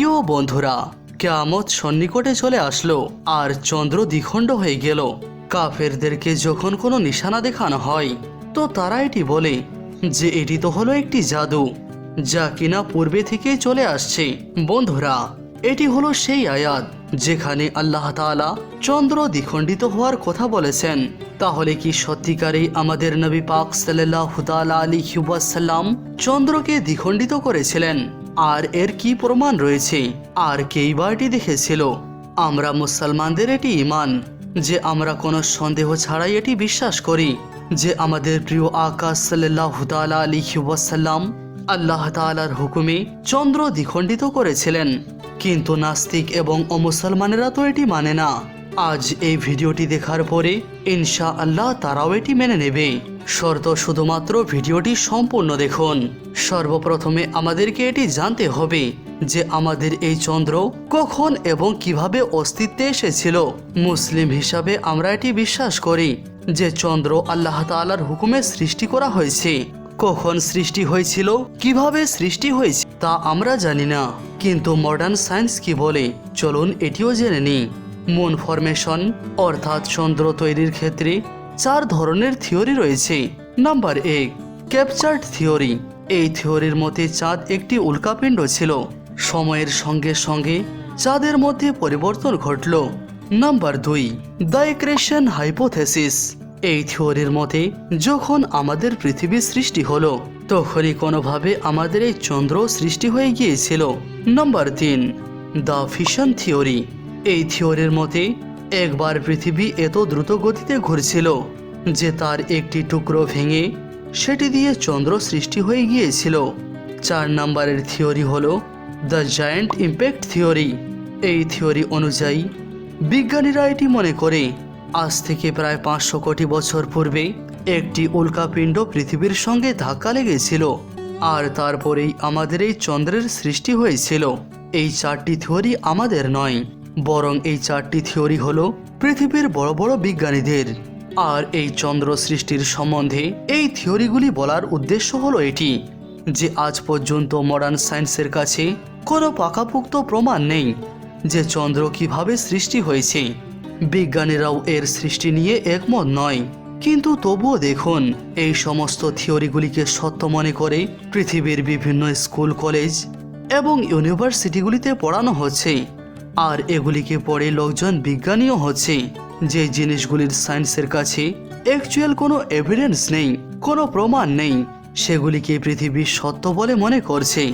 প্রিয় বন্ধুরা, কেয়ামত সন্নিকটে চলে আসলো আর চন্দ্র দ্বিখণ্ড হয়ে গেল। কাফেরদেরকে যখন কোনো নিশানা দেখানো হয়, তো তারা এটি বলে যে এটি তো হলো একটি জাদু, যা কিনা পূর্বে থেকেই চলে আসছে। বন্ধুরা, এটি হলো সেই আয়াত যেখানে আল্লাহ তাআলা চন্দ্র দ্বিখণ্ডিত হওয়ার কথা বলেছেন। তাহলে কি সত্যিকারেই আমাদের নবী পাক সাল্লাল্লাহু আলী আলাইহি ওয়াসাল্লাম চন্দ্রকে দ্বিখণ্ডিত করেছিলেন? আর এর কি প্রমাণ রয়েছে? আর কেই বা এটি দেখেছিল? আমরা মুসলমানদের এটি ইমান যে আমরা কোনো সন্দেহ ছাড়াই এটি বিশ্বাস করি। যে আমাদের প্রিয় আকাশ তাআলা আলাইহি ওয়াসাল্লাম আল্লাহ তাআলার হুকুমে চন্দ্র দ্বিখণ্ডিত করেছিলেন। কিন্তু নাস্তিক এবং অমুসলমানেরা তো এটি মানে না। আজ এই ভিডিওটি দেখার পরে ইনশা আল্লাহ তারাও এটি মেনে নেবে। শর্ত শুধুমাত্র ভিডিওটি সম্পূর্ণ দেখুন। সর্বপ্রথমে আমাদেরকে এটি জানতে হবে যে আমাদের এই চন্দ্র কখন এবং কীভাবে অস্তিত্বে এসেছিল। মুসলিম হিসাবে আমরা এটি বিশ্বাস করি যে চন্দ্র আল্লাহ তাআলার হুকুমে সৃষ্টি করা হয়েছে। কখন সৃষ্টি হয়েছিল, কীভাবে সৃষ্টি হয়েছে, তা আমরা জানি না। কিন্তু মডার্ন সায়েন্স কি বলে? চলুন এটিও জেনে নিই। মুন ফরমেশন অর্থাৎ চন্দ্র তৈরির ক্ষেত্রে চার ধরনের থিওরি রয়েছে। নাম্বার এক, ক্যাপচার্ড থিওরি। এই থিওরির মতে চাঁদ একটি উল্কাপিণ্ড ছিল। সময়ের সঙ্গে সঙ্গে চাঁদের মধ্যে পরিবর্তন ঘটল। নাম্বার দুই, দ্য ক্রেশন হাইপোথেসিস। এই থিওরির মতে, যখন আমাদের পৃথিবী সৃষ্টি হলো, তখনই কোনোভাবে আমাদের এই চন্দ্র সৃষ্টি হয়ে গিয়েছিল। নাম্বার তিন, দ্য ফিশন থিওরি। এই থিওরির মতে একবার পৃথিবী এত দ্রুত গতিতে ঘুরছিল যে তার একটি টুকরো ভেঙে সেটি দিয়ে চন্দ্র সৃষ্টি হয়ে গিয়েছিল। চার নম্বরের থিওরি হল দ্য জায়ান্ট ইম্প্যাক্ট থিওরি। এই থিওরি অনুযায়ী, বিজ্ঞানীরা এটি মনে করে, আজ থেকে প্রায় পাঁচশো কোটি বছর পূর্বে একটি উল্কাপিণ্ড পৃথিবীর সঙ্গে ধাক্কা লেগেছিল আর তারপরেই আমাদের এই চন্দ্রের সৃষ্টি হয়েছিল। এই চারটি থিওরি আমাদের নয়। বরং এই চারটি থিওরি হল পৃথিবীর বড় বড় বিজ্ঞানীদের। আর এই চন্দ্র সৃষ্টির সম্বন্ধে এই থিওরিগুলি বলার উদ্দেশ্য হলো এটি, যে আজ পর্যন্ত মডার্ন সায়েন্সের কাছে কোনো পাকাপুক্ত প্রমাণ নেই যে চন্দ্র কীভাবে সৃষ্টি হয়েছে। বিজ্ঞানীরাও এর সৃষ্টি নিয়ে একমত নয়। কিন্তু তবুও দেখুন, এই সমস্ত থিওরিগুলিকে সত্য মনে করে পৃথিবীর বিভিন্ন স্কুল, কলেজ এবং ইউনিভার্সিটিগুলিতে পড়ানো হচ্ছে। আর এগুলিকে পড়ে লোকজন বিজ্ঞানীও হচ্ছে। যে জিনিসগুলির সায়েন্সের কাছে অ্যাকচুয়াল কোনো এভিডেন্স নেই, কোনো প্রমাণ নেই, সেগুলিকে পৃথিবীর সত্য বলে মনে করছে।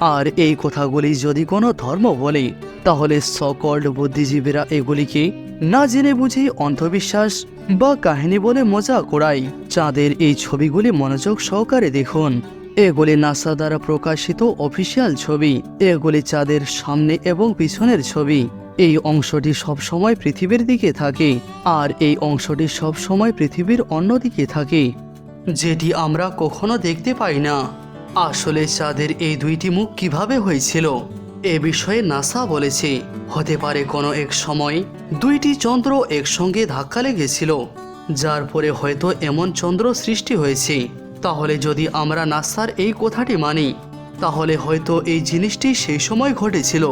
আর এই কথাগুলি যদি কোনো ধর্ম বলে, তাহলে সকল্ড বুদ্ধিজীবীরা এগুলিকে না জেনে বুঝেই অন্ধবিশ্বাস বা কাহিনী বলে মজা করায়। চাঁদের এই ছবিগুলি মনোযোগ সহকারে দেখুন। এগুলি নাসা দ্বারা প্রকাশিত অফিসিয়াল ছবি। এগুলি চাঁদের সামনে এবং পিছনের ছবি। এই অংশটি সবসময় পৃথিবীর দিকে থাকে, আর এই অংশটি সবসময় পৃথিবীর অন্যদিকে থাকে, যেটি আমরা কখনো দেখতে পাই না। আসলে চাঁদের এই দুইটি মুখ কীভাবে হয়েছিল, এ বিষয়ে নাসা বলেছে। হতে পারে কোনো এক সময় দুইটি চন্দ্র একসঙ্গে ধাক্কা লেগেছিল, যার পরে হয়তো এমন চন্দ্র সৃষ্টি হয়েছে। তাহলে যদি আমরা নাসার এই কথাটি মানি, তাহলে হয়তো এই জিনিসটি সেই সময় ঘটেছিল।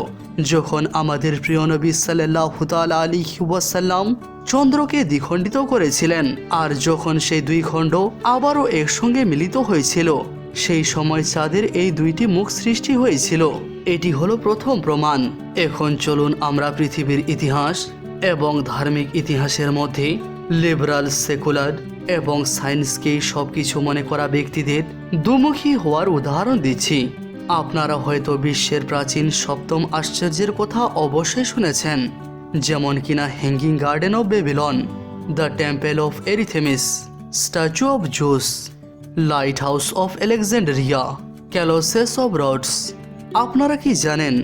যখন আমাদের প্রিয় নবী সাল্লাল্লাহু তাআলা আলাইহি ওয়াসাল্লাম চন্দ্রকে দ্বিখণ্ডিত করেছিলেন, আর যখন সেই দুই খণ্ড আবারও একসঙ্গে মিলিত হয়েছিল, সেই সময় চাঁদের এই দুইটি মুখ সৃষ্টি হয়েছিল। এটি হলো প্রথম প্রমাণ। এখন চলুন আমরা পৃথিবীর ইতিহাস এবং ধার্মিক ইতিহাসের মধ্যে লিবারাল সেকুলার এবং সায়েন্সকে সব কিছু মনে করা ব্যক্তিদের দুমুখী হওয়ার উদাহরণ দিচ্ছি। আপনারা হয়তো বিশ্বের প্রাচীন সপ্তম আশ্চর্যের কথা অবশ্যই শুনেছেন, যেমন কিনা hanging garden of Babylon the temple of Artemis statue of Zeus lighthouse of Alexandria colossus of Rhodes আপনারা কি জানেন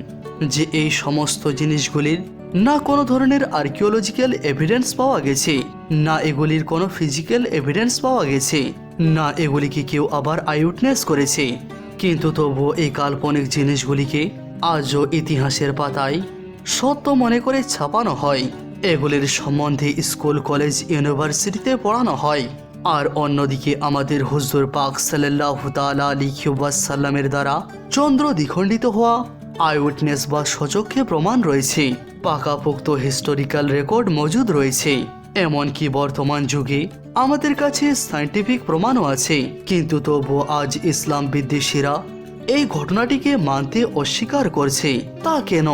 যে এই সমস্ত জিনিসগুলির না কোনো ধরনের আর্কিওলজিক্যাল এভিডেন্স পাওয়া গেছে, না এগুলির কোনো ফিজিক্যাল এভিডেন্স পাওয়া গেছে, না এগুলিকে কেউ আবার আইউটনেস করেছে। কিন্তু তবুও এই কাল্পনিক জিনিসগুলিকে আজও ইতিহাসের পাতায় সত্য মনে করে ছাপানো হয়। এগুলির সম্বন্ধে স্কুল, কলেজ, ইউনিভার্সিটিতে পড়ানো হয়। আর অন্যদিকে আমাদের হুজুর পাক সাল্লাল্লাহু তাআলা আলাইহি ওয়াসাল্লামের দ্বারা চন্দ্র দ্বিখণ্ডিত হওয়া আই উইটনেস বা সচক্ষে প্রমাণ রয়েছে। পাকাপোক্ত হিস্টোরিক্যাল রেকর্ড মজুদ রয়েছে। এমনকি বর্তমান যুগে আমাদের কাছে সায়েন্টিফিক প্রমাণও আছে। কিন্তু তবু আজ ইসলাম বিদ্বেষীরা এই ঘটনাটিকে মানতে অস্বীকার করছে। তা কেন?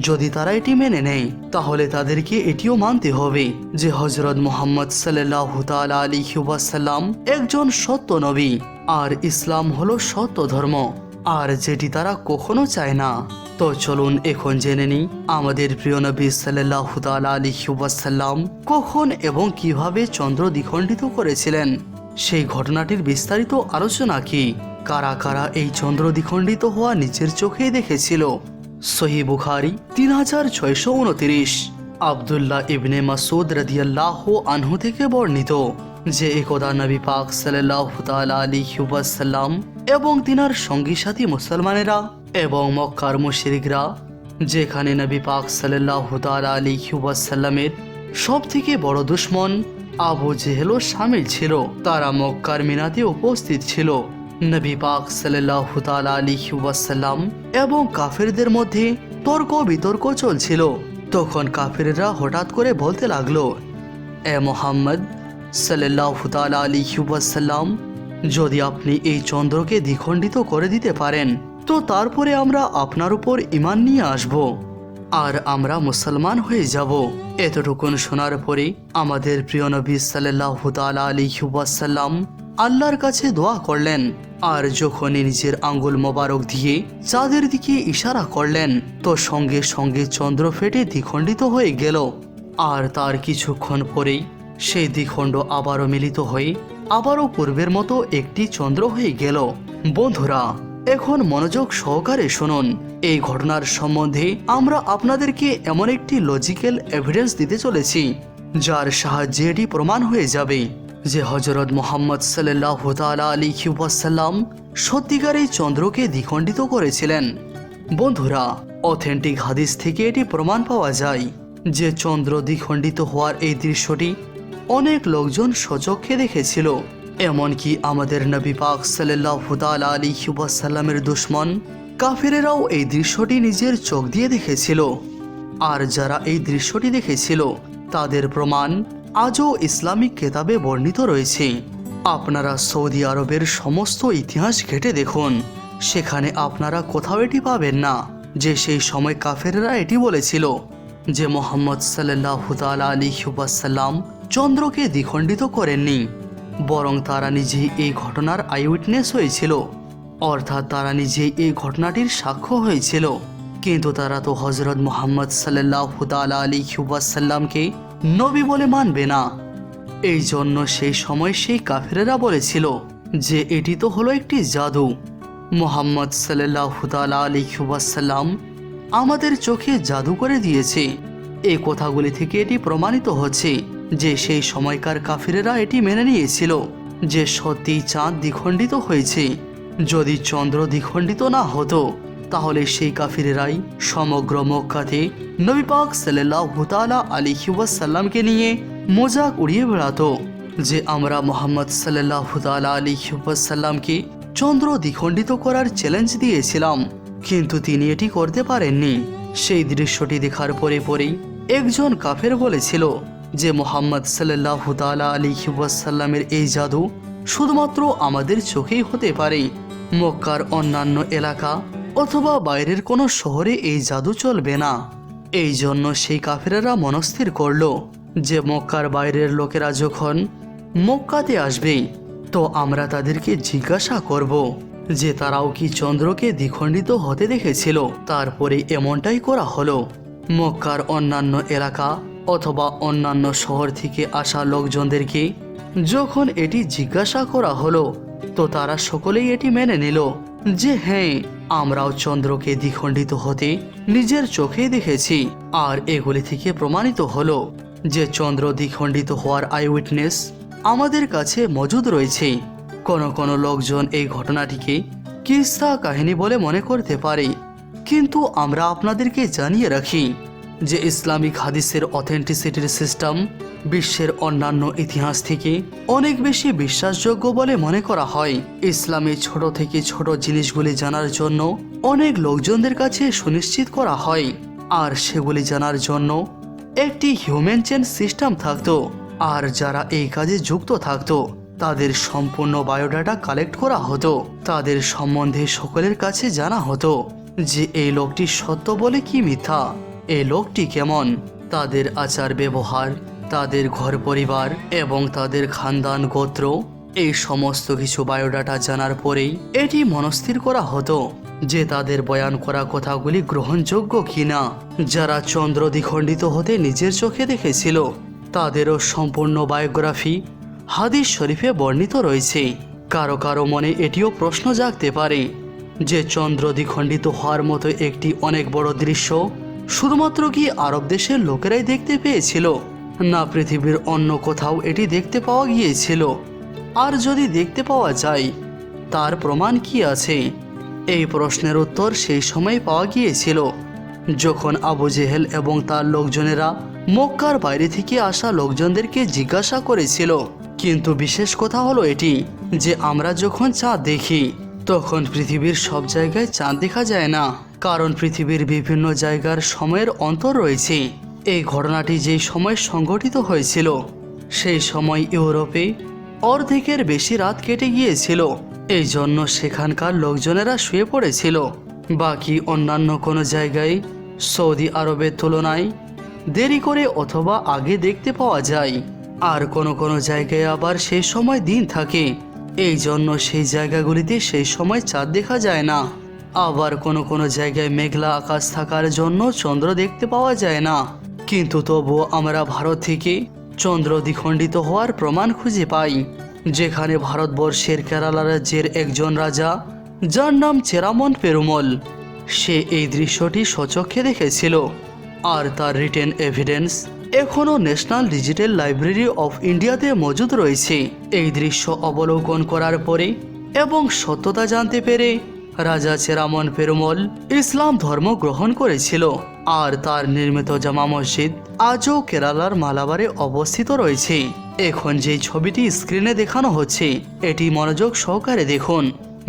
যদি তারা এটি মেনে নেয়, তাহলে তাদেরকে এটিও মানতে হবে যে হজরত মোহাম্মদ সাল্লাহ আলী সাল্লাম একজন সত্য নবী। আর ইসলাম হলো সত্য ধর্ম। আর যেটি তারা কখনো চায় না। তো চলুন এখন জেনে নিই আমাদের প্রিয় নবী সাল্লাহ আলী সাল্লাম কখন এবং কীভাবে চন্দ্র দ্বিখণ্ডিত করেছিলেন? সেই ঘটনাটির বিস্তারিত আলোচনা কি? কারা কারা এই চন্দ্র দ্বিখণ্ডিত হওয়া নিজের চোখে দেখেছিল? সহি বুখারি তিন হাজার ছয়শো উনত্রিশ। আবদুল্লাহ ইবনে মাসুদ রাদিয়াল্লাহ আনহু থেকে বর্ণিত। যে একদা নবী পাক সাল্লাহ আলী সাল্লাম এবং তিনার সঙ্গী সাথী মুসলমানেরা এবং মক্কার মুশরিকরা, যেখানে নবী পাক সাল্লাহ আলী সাল্লামের সব থেকে বড় দুশ্মন আবু জেহেলও সামিল ছিল। তারা মক্কার মিনাতে উপস্থিত ছিল। নবী পাক সাল্লাহ আলী সাল্লাম এবং কাফেরদের মধ্যে তর্ক বিতর্ক চলছিল। তখন কাফেররা হঠাৎ করে বলতে লাগল, এ মোহাম্মদ সাল্লাহ আলী সাল্লাম যদি আপনি এই চন্দ্রকে দ্বিখণ্ডিত করে দিতে পারেন, তো তারপরে আমরা আপনার উপর ইমান নিয়ে আসব আর আমরা মুসলমান হয়ে যাব। এতটুকুন শোনার পরে আমাদের প্রিয় নবী সাল্লাহ আলী সাল্লাম আল্লাহর কাছে দোয়া করলেন আর যখনই নিজের আঙ্গুল মোবারক দিয়ে চাঁদের দিকে ইশারা করলেন, তো সঙ্গে সঙ্গে চন্দ্র ফেটে দ্বিখণ্ডিত হয়ে গেল। আর তার কিছুক্ষণ পরেই সেই দ্বিখণ্ড আবারও মিলিত হয়ে আবারও পূর্বের মতো একটি চন্দ্র হয়ে গেল। বন্ধুরা, এখন মনোযোগ সহকারে শুনুন। এই ঘটনার সম্বন্ধে আমরা আপনাদেরকে এমন একটি লজিক্যাল এভিডেন্স দিতে চলেছি, যার সাহায্যে এটি প্রমাণ হয়ে যাবে যে হজরত মোহাম্মদ সাল্লাহ আলী সাল্লাম সত্যিকার এই চন্দ্রকে দ্বিখণ্ডিত করেছিলেন। বন্ধুরা অথেন্টিক হাদিস থেকে এটি প্রমাণ পাওয়া যায় যে চন্দ্র দ্বিখণ্ডিত হওয়ার এই দৃশ্যটি অনেক লোকজন সচক্ষে দেখেছিল। এমনকি আমাদের নবী পাক সাল্লাহ আলী সাল্লামের দুশ্মন, কাফেরেরাও এই দৃশ্যটি নিজের চোখ দিয়ে দেখেছিল। আর যারা এই দৃশ্যটি দেখেছিল, তাদের প্রমাণ আজও ইসলামিক কেতাবে বর্ণিত রয়েছে। আপনারা সৌদি আরবের সমস্ত ইতিহাস ঘেটে দেখুন। সেখানে আপনারা কোথাও এটি পাবেন না, যে সেই সময় কাফেররা এটি বলেছিল, যে মোহাম্মদ সাল্লাহ আলী সাল্লাম চন্দ্রকে দ্বিখণ্ডিত করেননি, বরং তারা নিজেই এই ঘটনার আইউইটনেস হয়েছিল। অর্থাৎ তারা নিজেই এই ঘটনাটির সাক্ষ্য হয়েছিল। কিন্তু তারা তো হজরত মোহাম্মদ সাল্লাহ আলী সাল্লামকে নবী বলে মানবে না। এই জন্য সেই সময় সেই কাফেরেরা বলেছিল যে এটি তো হলো একটি জাদু। মোহাম্মদ সাল্লাহ আলী সাল্লাম আমাদের চোখে জাদু করে দিয়েছে। এই কথাগুলি থেকে এটি প্রমাণিত হচ্ছে। যে সেই সময়কার কাফিরেরা এটি মেনে নিয়েছিল, যে সত্যি চাঁদ দ্বিখণ্ডিত হয়েছে। যদি চন্দ্র দ্বিখণ্ডিত না হতো, তাহলে সেই কাফিরেরাই সমগ্র মক্কাতে নবী পাক সাল্লাহ হুতালা আলী সাল্লামকে নিয়ে মজাক উড়িয়ে বেড়াতো, যে আমরা মোহাম্মদ সাল্লাহ হুতালা আলী সাল্লামকে চন্দ্র দ্বিখণ্ডিত করার চ্যালেঞ্জ দিয়েছিলাম, কিন্তু তিনি এটি করতে পারেননি। সেই দৃশ্যটি দেখার পরে পরেই একজন কাফের বলেছিল যে মোহাম্মদ সাল্লাহ তালা আলী সাল্লামের এই জাদু শুধুমাত্র আমাদের চোখেই হতে পারে। মক্কার অন্যান্য এলাকা অথবা বাইরের কোনো শহরে এই জাদু চলবে না। এই জন্য সেই কাফেরেরা মনস্থির করল যে মক্কার বাইরের লোকেরা যখন মক্কাতে আসবে, তো আমরা তাদেরকে জিজ্ঞাসা করব যে তারাও কি চন্দ্রকে দ্বিখণ্ডিত হতে দেখেছিল। তারপরে এমনটাই করা হলো। মক্কার অন্যান্য এলাকা অথবা অন্যান্য শহর থেকে আসা লোকজনদেরকে যখন এটি জিজ্ঞাসা করা হলো, তো তারা সকলেই এটি মেনে নিল যে হ্যাঁ আমরাও চন্দ্রকে দ্বিখণ্ডিত হতে নিজের চোখে দেখেছি আর এগুলি থেকে প্রমাণিত হলো যে, চন্দ্র দ্বিখণ্ডিত হওয়ার আই উইটনেস আমাদের কাছে মজুদ রয়েছে। কোনো কোনো লোকজন এই ঘটনাটিকে কিস্তা কাহিনী বলে মনে করতে পারে, কিন্তু আমরা আপনাদেরকে জানিয়ে রাখি যে ইসলামিক হাদিসের অথেন্টিসিটির সিস্টেম বিশ্বের অন্যান্য ইতিহাস থেকে অনেক বেশি বিশ্বাসযোগ্য বলে মনে করা হয়। ইসলামে ছোট থেকে ছোট জিনিসগুলি জানার জন্য অনেক লোকজনদের কাছে সুনিশ্চিত করা হয়। আর সেগুলি জানার জন্য একটি হিউম্যান চেন সিস্টেম থাকতো। আর যারা এই কাজে যুক্ত থাকতো, তাদের সম্পূর্ণ বায়োডাটা কালেক্ট করা হতো। তাদের সম্বন্ধে সকলের কাছে জানা হতো যে এই লোকটি সত্য বলে কি মিথ্যা। এই লোকটি কেমন? তাদের আচার ব্যবহার, তাদের ঘর পরিবার এবং তাদের খানদান গোত্র, এই সমস্ত কিছু বায়োডাটা জানার পরেই এটি মনস্থির করা হতো যে তাদের বয়ান করা কথাগুলি গ্রহণযোগ্য কিনা। যারা চন্দ্র দ্বিখণ্ডিত হতে নিজের চোখে দেখেছিল, তাদেরও সম্পূর্ণ বায়োগ্রাফি হাদিস শরীফে বর্ণিত রয়েছে। কারও কারও মনে এটিও প্রশ্ন জাগতে পারে যে চন্দ্র দ্বিখণ্ডিত হওয়ার মতো একটি অনেক বড় দৃশ্য শুধুমাত্র কি আরব দেশের লোকেরাই দেখতে পেয়েছিল? না, পৃথিবীর অন্য কোথাও এটি দেখতে পাওয়া গিয়েছিল। আর যদি দেখতে পাওয়া যায়, তার প্রমাণ কি আছে? এই প্রশ্নের উত্তর সেই সময় পাওয়া গিয়েছিল, যখন আবু জেহেল এবং তার লোকজনেরা মক্কার বাইরে থেকে আসা লোকজনদেরকে জিজ্ঞাসা করেছিল। কিন্তু বিশেষ কথা হলো এটি, যে আমরা যখন চাঁদ দেখি, তখন পৃথিবীর সব জায়গায় চাঁদ দেখা যায় না। কারণ পৃথিবীর বিভিন্ন জায়গার সময়ের অন্তর রয়েছে। এই ঘটনাটি যেই সময় সংঘটিত হয়েছিল, সেই সময় ইউরোপে অর্ধেকের বেশি রাত কেটে গিয়েছিল। এই জন্য সেখানকার লোকজনেরা শুয়ে পড়েছিল। বাকি অন্যান্য কোনো জায়গায় সৌদি আরবের তুলনায় দেরি করে অথবা আগে দেখতে পাওয়া যায়। আর কোনো কোনো জায়গায় আবার সেই সময় দিন থাকে। এই জন্য সেই জায়গাগুলিতে সেই সময় চাঁদ দেখা যায় না। আবার কোনো কোনো জায়গায় মেঘলা আকাশ থাকার জন্য চন্দ্র দেখতে পাওয়া যায় না। কিন্তু তবুও আমরা ভারত থেকে চন্দ্র দ্বিখণ্ডিত হওয়ার প্রমাণ খুঁজে পাই, যেখানে ভারতবর্ষের কেরালা রাজ্যের একজন রাজা, যার নাম চেরামন পেরুমল। সে এই দৃশ্যটি সচক্ষে দেখেছিল, আর তার রিটেন এভিডেন্স এখনও ন্যাশনাল ডিজিটাল লাইব্রেরি অফ ইন্ডিয়াতে মজুদ রয়েছে। এই দৃশ্য অবলোকন করার পরে এবং সত্যতা জানতে পেরে রাজা চেরামন পেরুমল ইসলাম ধর্ম গ্রহণ করেছিল। আর তার নির্মিত জামা মসজিদ আজও কেরালার মালাবারে অবস্থিত রয়েছে। এখন যে ছবিটি স্ক্রিনে দেখানো হচ্ছে, এটি মনোযোগ সহকারে দেখুন।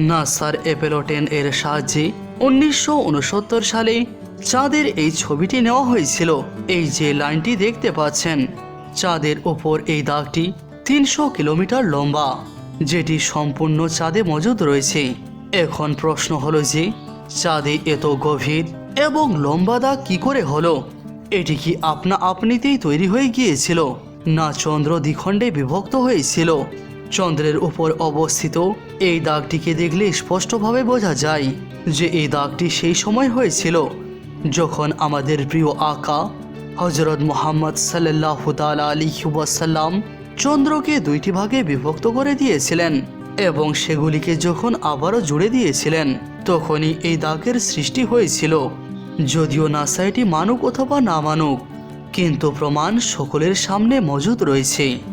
নাসার এপেলোটেন এর সাহায্যে উনিশশো উনসত্তর সালে চাঁদের এই ছবিটি নেওয়া হয়েছিল। এই যে লাইনটি দেখতে পাচ্ছেন, চাঁদের ওপর এই দাগটি তিনশো কিলোমিটার লম্বা, যেটি সম্পূর্ণ চাঁদে মজুদ রয়েছে। এখন প্রশ্ন হলো যে, চাঁদে এত গভীর এবং লম্বা দাগ কি করে হলো? এটি কি আপনা আপনিতেই তৈরি হয়ে গিয়েছিল, না চন্দ্র দ্বিখণ্ডে বিভক্ত হয়েছিল? চন্দ্রের উপর অবস্থিত এই দাগটিকে দেখলে স্পষ্টভাবে বোঝা যায় যে এই দাগটি সেই সময় হয়েছিল, যখন আমাদের প্রিয় আকা হজরত মোহাম্মদ সাল্লাহ তালা আলী ওয়াসাল্লাম চন্দ্রকে দুইটি ভাগে বিভক্ত করে দিয়েছিলেন। এবং সেগুলিকে যখন আবারও জুড়ে দিয়েছিলেন, তখনই এই দাগের সৃষ্টি হয়েছিল। যদিও নাসা মানুক অথবা না মানুক, কিন্তু প্রমাণ সকলের সামনে মজুদ রয়েছে।